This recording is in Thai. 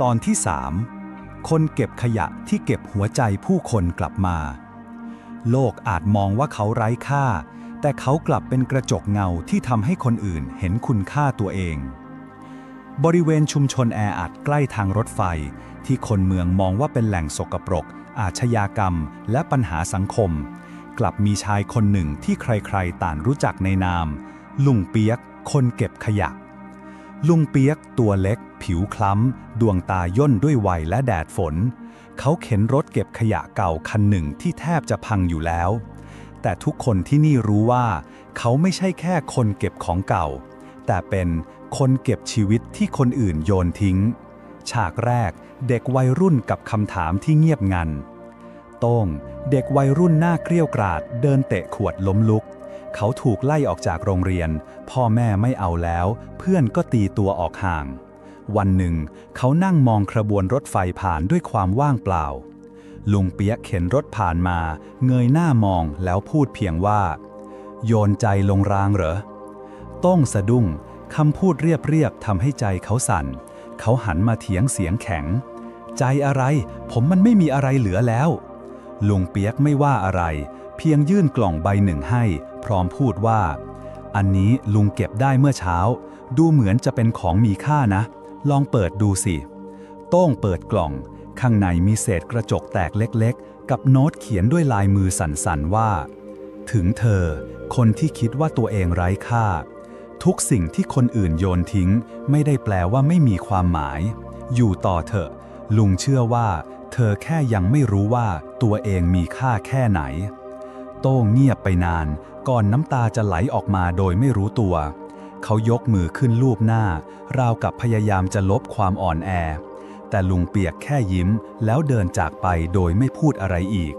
ตอนที่สามคนเก็บขยะที่เก็บหัวใจผู้คนกลับมา โลกอาจมองว่าเขาไร้ค่า แต่เขากลับเป็นกระจกเงาที่ทำให้คนอื่นเห็นคุณค่าตัวเอง บริเวณชุมชนแออัดใกล้ทางรถไฟ ที่คนเมืองมองว่าเป็นแหล่งสกปรก อาชญากรรม และปัญหาสังคม กลับมีชายคนหนึ่งที่ใครๆ ต่างรู้จักในนาม ลุงเปียก คนเก็บขยะ ลุงเปียกตัวเล็ก ผิวคล้ำ ดวงตาย่นด้วยวัยและแดดฝน เขาเข็นรถเก็บขยะเก่าคันหนึ่งที่แทบจะพังอยู่แล้ว แต่ทุกคนที่นี่รู้ว่า เขาไม่ใช่แค่คนเก็บของเก่า แต่เป็นคนเก็บชีวิตที่คนอื่นโยนทิ้ง ฉากแรกเด็กวัยรุ่นกับคำถามที่เงียบงัน โต้ง เด็กวัยรุ่นหน้าเกรี้ยวกราด เดินเตะขวดล้มลุก เขาถูกไล่ออกจากโรงเรียน พ่อแม่ไม่เอาแล้ว เพื่อนก็ตีตัวออกห่าง วันหนึ่ง เขานั่งมองขบวนรถไฟผ่านด้วยความว่างเปล่า ลุงเปียกเข็นรถผ่านมา เงยหน้ามองแล้วพูดเพียงว่า โยนใจลงรางเหรอ ต้องสะดุ้งคำพูดเรียบๆทำให้ใจเขาสั่น เขาหันมาเถียงเสียงแข็ง ใจอะไร ผมมันไม่มีอะไรเหลือแล้ว ลุงเปียกไม่ว่าอะไร เพียงยื่นกล่องใบหนึ่งให้ พร้อมพูดว่า อันนี้ลุงเก็บได้เมื่อเช้า ดูเหมือนจะเป็นของมีค่านะ ลองเปิดดูสิ โต้งเปิดกล่อง ข้างในมีเศษกระจกแตกเล็กๆ กับโน้ตเขียนด้วยลายมือสั่นๆว่า ถึงเธอ คนที่คิดว่าตัวเองไร้ค่า ทุกสิ่งที่คนอื่นโยนทิ้ง ไม่ได้แปลว่าไม่มีความหมาย อยู่ต่อเถอะ ลุงเชื่อว่า เธอแค่ยังไม่รู้ว่าตัวเองมีค่าแค่ไหน โต้งเงียบไปนาน ก่อนน้ำตาจะไหลออกมาโดยไม่รู้ตัว เขายกมือขึ้นลูบหน้า ราวกับพยายามจะลบความอ่อนแอ แต่ลุงเปียกแค่ยิ้มแล้วเดินจากไปโดยไม่พูดอะไรอีก